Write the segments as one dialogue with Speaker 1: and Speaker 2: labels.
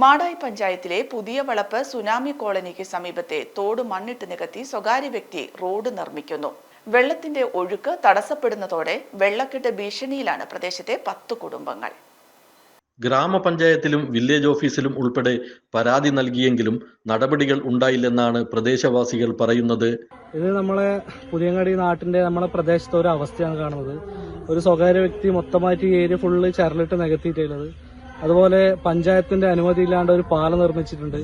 Speaker 1: മാടായി പഞ്ചായത്തിലെ പുതിയ വളപ്പ് സുനാമി കോളനിക്ക് സമീപത്തെ തോട് മണ്ണിട്ട് നികത്തി സ്വകാര്യ വ്യക്തി റോഡ് നിർമ്മിക്കുന്നു. വെള്ളത്തിന്റെ ഒഴുക്ക് തടസ്സപ്പെടുന്നതോടെ വെള്ളക്കെട്ട് ഭീഷണിയിലാണ് പ്രദേശത്തെ പത്ത് കുടുംബങ്ങൾ.
Speaker 2: ഗ്രാമപഞ്ചായത്തിലും വില്ലേജ് ഓഫീസിലും ഉൾപ്പെടെ പരാതി നൽകിയെങ്കിലും നടപടികൾ ഉണ്ടായില്ലെന്നാണ് പ്രദേശവാസികൾ പറയുന്നത്.
Speaker 3: ഇത് നമ്മളെ പുതിയങ്ങാടി നാട്ടിന്റെ നമ്മളെ പ്രദേശത്തെ ഒരു അവസ്ഥയാണ് കാണുന്നത്. ഒരു സ്വകാര്യ വ്യക്തി മൊത്തമായിട്ട് ഈ ഏരിയ ഫുള്ള് ചരലിട്ട് നികത്തിയിട്ടുള്ളത് അതുപോലെ പഞ്ചായത്തിന്റെ അനുമതി ഇല്ലാണ്ട് ഒരു പാലം നിർമ്മിച്ചിട്ടുണ്ട്.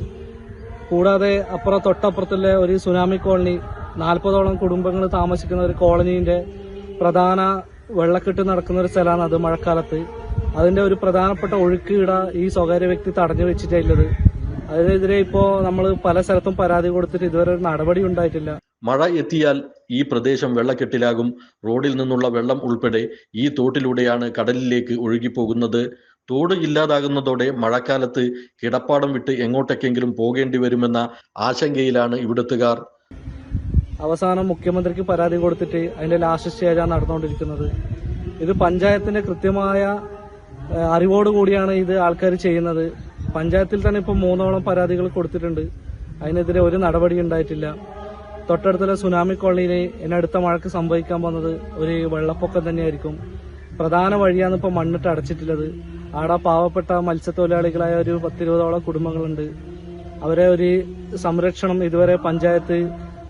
Speaker 3: കൂടാതെ അപ്പുറം തൊട്ടപ്പുറത്തുള്ള ഒരു സുനാമി കോളനി നാൽപ്പതോളം കുടുംബങ്ങൾ താമസിക്കുന്ന ഒരു കോളനീന്റെ പ്രധാന വെള്ളക്കെട്ട് നടക്കുന്ന ഒരു സ്ഥലമാണ് അത് മഴക്കാലത്ത്. അതിന്റെ ഒരു പ്രധാനപ്പെട്ട ഒഴുക്ക് ഇട ഈ സ്വകാര്യ വ്യക്തി തടഞ്ഞു വെച്ചിട്ടുള്ളത് അതിനെതിരെ ഇപ്പോ നമ്മൾ പല സ്ഥലത്തും പരാതി കൊടുത്തിട്ട് ഇതുവരെ ഒരു നടപടി ഉണ്ടായിട്ടില്ല.
Speaker 2: മഴ എത്തിയാൽ ഈ പ്രദേശം വെള്ളക്കെട്ടിലാകും. റോഡിൽ നിന്നുള്ള വെള്ളം ഉൾപ്പെടെ ഈ തോട്ടിലൂടെയാണ് കടലിലേക്ക് ഒഴുകിപ്പോകുന്നത്. തോട് ഇല്ലാതാകുന്നതോടെ മഴക്കാലത്ത് കിടപ്പാടം വിട്ട് എങ്ങോട്ടേക്കെങ്കിലും പോകേണ്ടി വരുമെന്ന ആശങ്കയിലാണ് ഇവിടുത്തുകാർ.
Speaker 3: അവസാനം മുഖ്യമന്ത്രിക്ക് പരാതി കൊടുത്തിട്ട് അതിന്റെ ലാസ്റ്റ് സ്റ്റേജാണ് നടന്നുകൊണ്ടിരിക്കുന്നത്. ഇത് പഞ്ചായത്തിന്റെ കൃത്യമായ അറിവോട് അറിവോടുകൂടിയാണ് ഇത് ആൾക്കാർ ചെയ്യുന്നത്. പഞ്ചായത്തിൽ തന്നെ ഇപ്പം മൂന്നോളം പരാതികൾ കൊടുത്തിട്ടുണ്ട്. അതിനെതിരെ ഒരു നടപടി ഉണ്ടായിട്ടില്ല. തൊട്ടടുത്തുള്ള സുനാമി കോളനിയിൽ ഇനി അടുത്ത മഴക്ക് സംഭവിക്കാൻ പോകുന്നത് ഒരു വെള്ളപ്പൊക്കം തന്നെയായിരിക്കും. പ്രധാന വഴിയാണ് ഇപ്പം മണ്ണിട്ട് അടച്ചിട്ടുള്ളത്. ആടെ പാവപ്പെട്ട മത്സ്യത്തൊഴിലാളികളായ ഒരു പത്തിരുപതോളം കുടുംബങ്ങളുണ്ട്. അവരെ ഒരു സംരക്ഷണം ഇതുവരെ പഞ്ചായത്ത്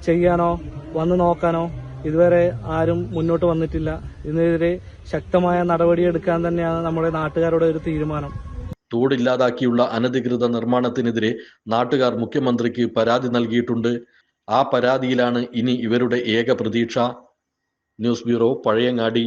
Speaker 3: ചെയ്യാനോ വന്ന് നോക്കാനോ ഇതുവരെ ആരും മുന്നോട്ട് വന്നിട്ടില്ല. ഇതിനെതിരെ ശക്തമായ നടപടിയെടുക്കാൻ തന്നെയാണ് നമ്മുടെ നാട്ടുകാരുടെ ഒരു തീരുമാനം.
Speaker 2: തോടില്ലാതാക്കിയുള്ള അനധികൃത നിർമ്മാണത്തിനെതിരെ നാട്ടുകാർ മുഖ്യമന്ത്രിക്ക് പരാതി നൽകിയിട്ടുണ്ട്. ആ പരാതിയിലാണ് ഇനി ഇവരുടെ ഏക പ്രതീക്ഷ. News bureau Pazhayangadi.